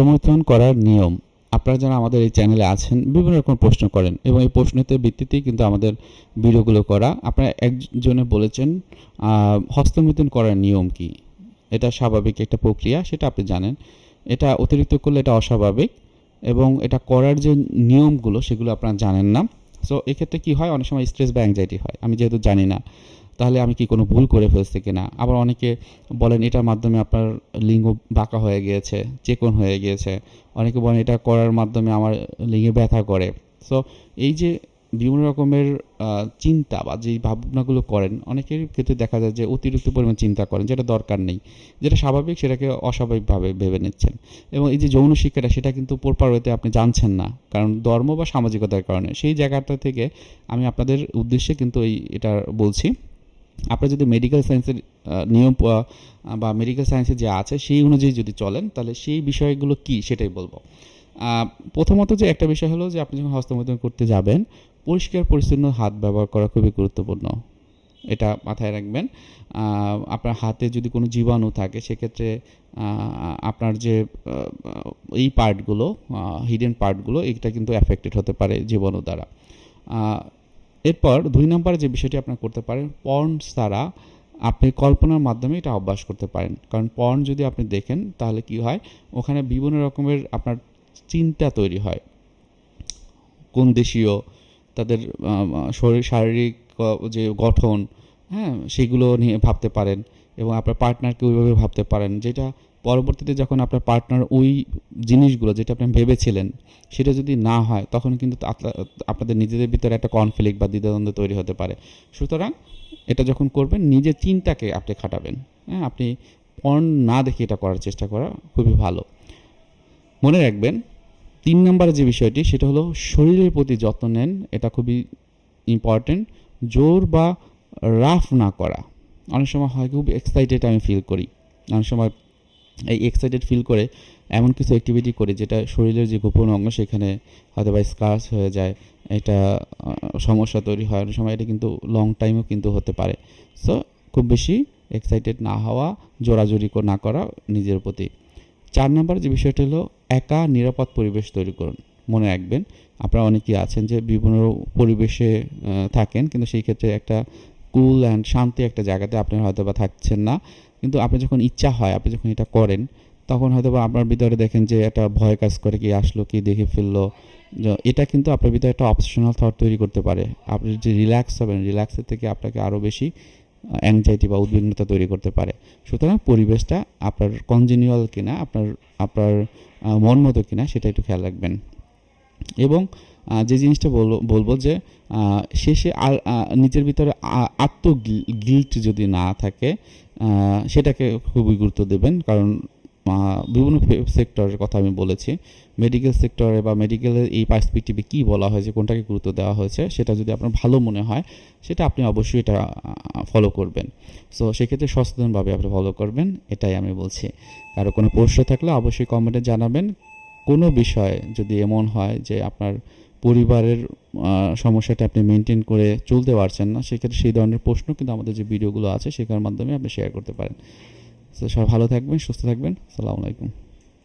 হস্তমৈথুন করার নিয়ম। আপনারা যারা আমাদের এই চ্যানেলে আছেন, বিভিন্ন রকম প্রশ্ন করেন এবং এই প্রশ্নতে ভিত্তিতেই কিন্তু আমাদের ভিডিওগুলো করা। আপনারা একজনে বলেছেন হস্তমৈথুন করার নিয়ম কি? এটা স্বাভাবিক একটা প্রক্রিয়া, সেটা আপনি জানেন। এটা অতিরিক্ত করলে এটা অস্বাভাবিক এবং এটা করার যে নিয়মগুলো, সেগুলো আপনারা জানেন না। সো এক্ষেত্রে কি হয়? অনেক সময় স্ট্রেস বা অ্যাংজাইটি হয়। আমি যেহেতু জানি না। তাহলে আমি কি কোনো ভুল করে ফেলছি কিনা? আবার অনেকে বলেন, এটার মাধ্যমে আপনার লিঙ্গ বাঁকা হয়ে গিয়েছে, চেকন হয়ে গিয়েছে। অনেকে বলেন, এটা করার মাধ্যমে আমার লিঙ্গে ব্যথা করে। সো এই যে বিভিন্ন রকমের চিন্তা বা যেই ভাবনাগুলো করেন, অনেকের ক্ষেত্রে দেখা যায় যে অতিরিক্ত পরিমাণ চিন্তা করেন, যেটা দরকার নেই। যেটা স্বাভাবিক, সেটাকে অস্বাভাবিকভাবে ভেবে নিচ্ছেন। এবং এই যে যৌন শিক্ষাটা, সেটা কিন্তু প্রপার ওয়েতে আপনি জানছেন না। কারণ ধর্ম বা সামাজিকতার কারণে। সেই জায়গাটা থেকে আমি আপনাদের উদ্দেশ্যে কিন্তু এই, এটা বলছি। আপনারা যদি মেডিকেল সায়েন্সের নিয়ম বা মেডিকেল সায়েন্সে যে আছে সেই অনুযায়ী যদি চলেন, তাহলে সেই বিষয়গুলো কি সেটাই বলব। প্রথমত যে একটা বিষয় হলো যে আপনি যখন হস্তমৈথুন করতে যাবেন, পরিষ্কার পরিচ্ছন্ন হাত ব্যবহার করা খুবই গুরুত্বপূর্ণ। এটা মাথায় রাখবেন। আপনার হাতে যদি কোনো জীবাণু থাকে, সেক্ষেত্রে আপনার যে এই পার্টগুলো হিডেন পার্টগুলো এটা কিন্তু অ্যাফেক্টেড হতে পারে জীবাণু দ্বারা। এরপর দুই নম্বরে যে বিষয়টি আপনার করতে পারেন পর্ন ছাড়া আপনি কল্পনার মাধ্যমে এটা অভ্যাস করতে পারেন। কারণ পর্ন যদি আপনি দেখেন, তাহলে কি হয়? ওখানে বিভিন্ন রকমের আপনার চিন্তা তৈরি হয়। কোন দেশীয় তাদের শরীর, শারীরিক যে গঠন হ্যাঁ সেগুলো নিয়ে ভাবতে পারেন এবং আপনার পার্টনারকে ওইভাবে ভাবতে পারেন। যেটা পরবর্তীতে যখন আপনার পার্টনার ওই জিনিসগুলো যেটা আপনি ভেবেছিলেন সেটা যদি না হয়, তখন কিন্তু আপনাদের নিজেদের ভিতরে একটা কনফ্লিক্ট বা দ্বিধাদ্বন্দ্ব তৈরি হতে পারে। সুতরাং এটা যখন করবেন, নিজের চিন্তাকে আপনি খাটাবেন। হ্যাঁ আপনি পর্ন না দেখে এটা করার চেষ্টা করা খুবই ভালো। মনে রাখবেন, তিন নম্বরে যে বিষয়টি, সেটা হলো শরীরের প্রতি যত্ন নেন, এটা খুবই ইম্পর্টেন্ট জোর বা রাফ না করা। অনেক সময় হয় খুব এক্সাইটেড আমি ফিল করি। অনেক সময় এই এক্সাইটেড ফিল করে এমন কিছু অ্যাক্টিভিটি করি যেটা শরীরের যে গোপন অঙ্গ সেখানে হয়তো বা স্কার্স হয়ে যায়, এটা সমস্যা তৈরি হয়। অনেক সময় এটা কিন্তু লং টাইমও কিন্তু হতে পারে। সো খুব বেশি এক্সাইটেড না হওয়া, জোরাজোরি না করা নিজের প্রতি। চার নম্বর যে বিষয়টা হলো, একা নিরাপদ পরিবেশ তৈরি করুন। মনে রাখবেন, আপনারা অনেকেই আছেন যে বিভিন্ন পরিবেশে থাকেন, কিন্তু সেই ক্ষেত্রে একটা কুল অ্যান্ড শান্তি একটা জায়গাতে আপনি হয়তো বা থাকছেন না। কিন্তু আপনি যখন ইচ্ছা হয়, আপনি যখন এটা করেন, তখন হয়তো বা আপনার ভিতরে দেখেন যে একটা ভয় কাজ করে কি আসলো, কি দেখে ফেলল। এটা কিন্তু আপনার ভিতরে একটা অপশনাল থট তৈরি করতে পারে। আপনি যে রিল্যাক্স হবেন রিল্যাক্সের থেকে আপনাকে আরও বেশি অ্যাংজাইটি বা উদ্বিগ্নতা তৈরি করতে পারে। সুতরাং পরিবেশটা আপনার কনজিনিউয়াল কিনা, আপনার আপনার মন মতো কিনা, সেটা একটু খেয়াল রাখবেন। এবং যে জিনিসটা বলব বলব যে শেষে আর নিজের ভিতরে আত্ম গিল্ট যদি না থাকে সেটাকে খুবই গুরুত্ব দেবেন। কারণ বিভিন্ন সেক্টরের কথা আমি বলেছি। মেডিকেল সেক্টরে বা মেডিকেলের এই পার্সপেক্টিভে কী বলা হয়েছে, কোনটাকে গুরুত্ব দেওয়া হয়েছে, সেটা যদি আপনার ভালো মনে হয়, সেটা আপনি অবশ্যই এটা ফলো করবেন। সো সেক্ষেত্রে সচেতনভাবে আপনি ফলো করবেন, এটাই আমি বলছি। কারও কোনো প্রশ্ন থাকলে অবশ্যই কমেন্টে জানাবেন। কোনো বিষয়ে যদি এমন হয় যে আপনার পরিবারের সমস্যাটা আপনি মেনটেন করে চলতে পারছেন না, সেক্ষেত্রে সেই ধরনের প্রশ্ন কিন্তু আমাদের যে ভিডিওগুলো আছে সেখানের মাধ্যমে আপনি শেয়ার করতে পারেন। তো সবাই ভালো থাকবেন, সুস্থ থাকবেন। সালামু আলাইকুম।